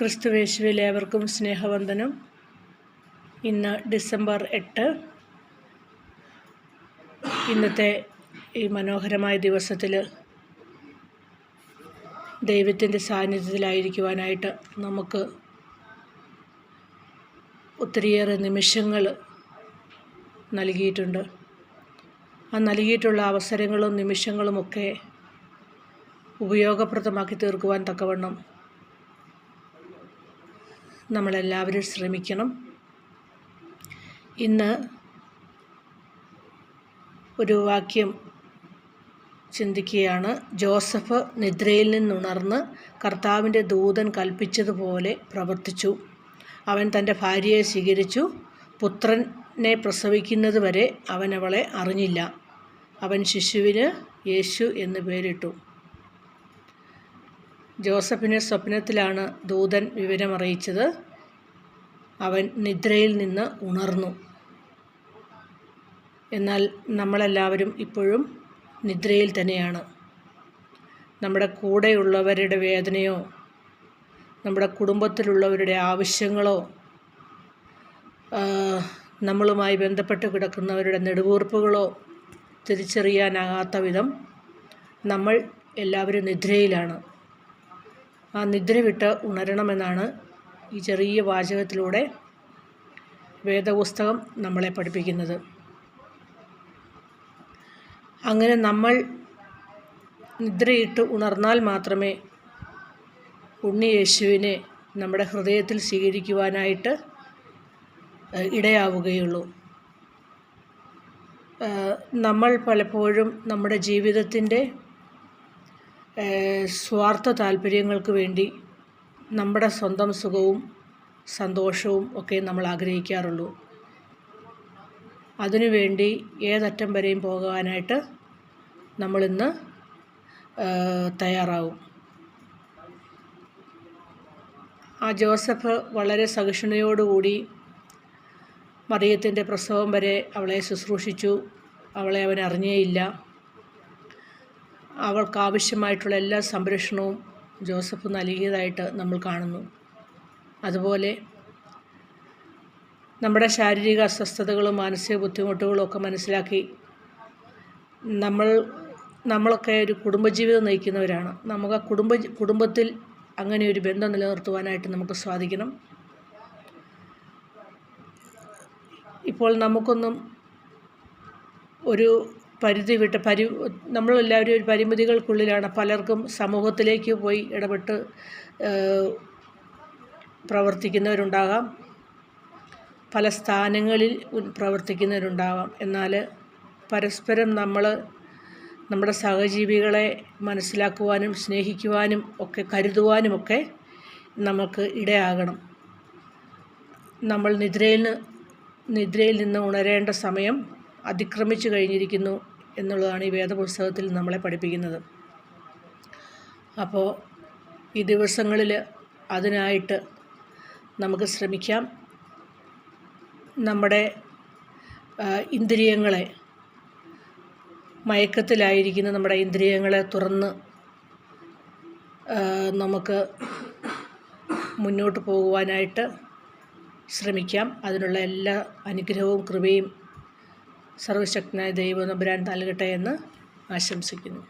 ക്രിസ്തുവേശുവിൽ ഏവർക്കും സ്നേഹവന്ദനം. ഇന്ന് ഡിസംബർ എട്ട്. ഇന്നത്തെ ഈ മനോഹരമായ ദിവസത്തിൽ ദൈവത്തിന്റെ സാന്നിധ്യത്തിലായിരിക്കുവാനായിട്ട് നമുക്ക് ഒത്തിരിയേറെ നിമിഷങ്ങൾ നൽകിയിട്ടുണ്ട്. ആ നൽകിയിട്ടുള്ള അവസരങ്ങളും നിമിഷങ്ങളുമൊക്കെ ഉപയോഗപ്രദമാക്കി തീർക്കുവാൻ തക്കവണ്ണം നമ്മളെല്ലാവരും ശ്രമിക്കണം. ഇന്ന് ഒരു വാക്യം ചിന്തിക്കുകയാണ്. ജോസഫ് നിദ്രയിൽ നിന്നുണർന്ന് കർത്താവിന്റെ ദൂതൻ കൽപ്പിച്ചതുപോലെ പ്രവർത്തിച്ചു. അവൻ തന്റെ ഭാര്യയെ സ്വീകരിച്ചു. പുത്രനെ പ്രസവിക്കുന്നതുവരെ അവൻ അവളെ അറിഞ്ഞില്ല. അവൻ ശിശുവിന് യേശു എന്ന് പേരിട്ടു. ജോസഫിന് സ്വപ്നത്തിലാണ് ദൂതൻ വിവരമറിയിച്ചത്. അവൻ നിദ്രയിൽ നിന്ന് ഉണർന്നു. എന്നാൽ നമ്മളെല്ലാവരും ഇപ്പോഴും നിദ്രയിൽ തന്നെയാണ്. നമ്മുടെ കൂടെയുള്ളവരുടെ വേദനയോ നമ്മുടെ കുടുംബത്തിലുള്ളവരുടെ ആവശ്യങ്ങളോ നമ്മളുമായി ബന്ധപ്പെട്ട് കിടക്കുന്നവരുടെ നെടുവീർപ്പുകളോ തിരിച്ചറിയാനാകാത്ത വിധം നമ്മൾ എല്ലാവരും നിദ്രയിലാണ്. ആ നിദ്ര വിട്ട് ഉണരണമെന്നാണ് ഈ ചെറിയ വാചകത്തിലൂടെ വേദപുസ്തകം നമ്മളെ പഠിപ്പിക്കുന്നത്. അങ്ങനെ നമ്മൾ നിദ്രയിട്ട് ഉണർന്നാൽ മാത്രമേ ഉണ്ണി യേശുവിനെ നമ്മുടെ ഹൃദയത്തിൽ സ്വീകരിക്കുവാനായിട്ട് ഇടയാവുകയുള്ളൂ. നമ്മൾ പലപ്പോഴും നമ്മുടെ ജീവിതത്തിന്റെ സ്വാർത്ഥ താല്പര്യങ്ങൾക്ക് വേണ്ടി നമ്മുടെ സ്വന്തം സുഖവും സന്തോഷവും ഒക്കെ നമ്മൾ ആഗ്രഹിക്കാറുള്ളൂ. അതിനുവേണ്ടി ഏതറ്റം വരെയും പോകാനായിട്ട് നമ്മളിന്ന് തയ്യാറാവും. ആ ജോസഫ് വളരെ സഹിഷ്ണുതയോടുകൂടി മറിയത്തിന്റെ പ്രസവം വരെ അവളെ ശുശ്രൂഷിച്ചു. അവളെ അവൻ അറിഞ്ഞേയില്ല അവൾക്ക് ആവശ്യമായിട്ടുള്ള എല്ലാ സംരക്ഷണവും ജോസഫ് നൽകിയതായിട്ട് നമ്മൾ കാണുന്നു. അതുപോലെ നമ്മുടെ ശാരീരിക അസ്വസ്ഥതകളും മാനസിക ബുദ്ധിമുട്ടുകളും ഒക്കെ മനസ്സിലാക്കി നമ്മൾ നമ്മളൊക്കെ ഒരു കുടുംബജീവിതം നയിക്കുന്നവരാണ്. നമുക്ക് ആ കുടുംബ കുടുംബത്തിൽ അങ്ങനെ ഒരു ബന്ധം നിലനിർത്തുവാനായിട്ട് നമുക്ക് സാധിക്കണം. ഇപ്പോൾ നമുക്കൊന്നും ഒരു പരിധി വിട്ട് പരി നമ്മളെല്ലാവരും ഒരു പരിമിതികൾക്കുള്ളിലാണ് പലർക്കും സമൂഹത്തിലേക്ക് പോയി ഇടപെട്ട് പ്രവർത്തിക്കുന്നവരുണ്ടാകാം. പല സ്ഥാനങ്ങളിൽ പ്രവർത്തിക്കുന്നവരുണ്ടാകാം എന്നാൽ പരസ്പരം നമ്മൾ നമ്മുടെ സഹജീവികളെ മനസ്സിലാക്കുവാനും സ്നേഹിക്കുവാനും ഒക്കെ കരുതുവാനുമൊക്കെ നമുക്ക് ഇടയാകണം. നമ്മൾ നിദ്രയിൽ നിദ്രയിൽ നിന്ന് ഉണരേണ്ട സമയം അതിക്രമിച്ചു കഴിഞ്ഞിരിക്കുന്നു. എന്നുള്ളതാണ് ഈ വേദപുസ്തകത്തിൽ നമ്മളെ പഠിപ്പിക്കുന്നത്. അപ്പോൾ ഈ ദിവസങ്ങളിൽ അതിനായിട്ട് നമുക്ക് ശ്രമിക്കാം. നമ്മുടെ ഇന്ദ്രിയങ്ങളെ മയക്കത്തിലായിരിക്കുന്ന നമ്മുടെ ഇന്ദ്രിയങ്ങളെ തുറന്ന് നമുക്ക് മുന്നോട്ട് പോകുവാനായിട്ട് ശ്രമിക്കാം. അതിനുള്ള എല്ലാ അനുഗ്രഹവും കൃപയും സർവശക്തനായ ദൈവം നമ്പുരാൻ നൽകട്ടെ എന്ന് ആശംസിക്കുന്നു.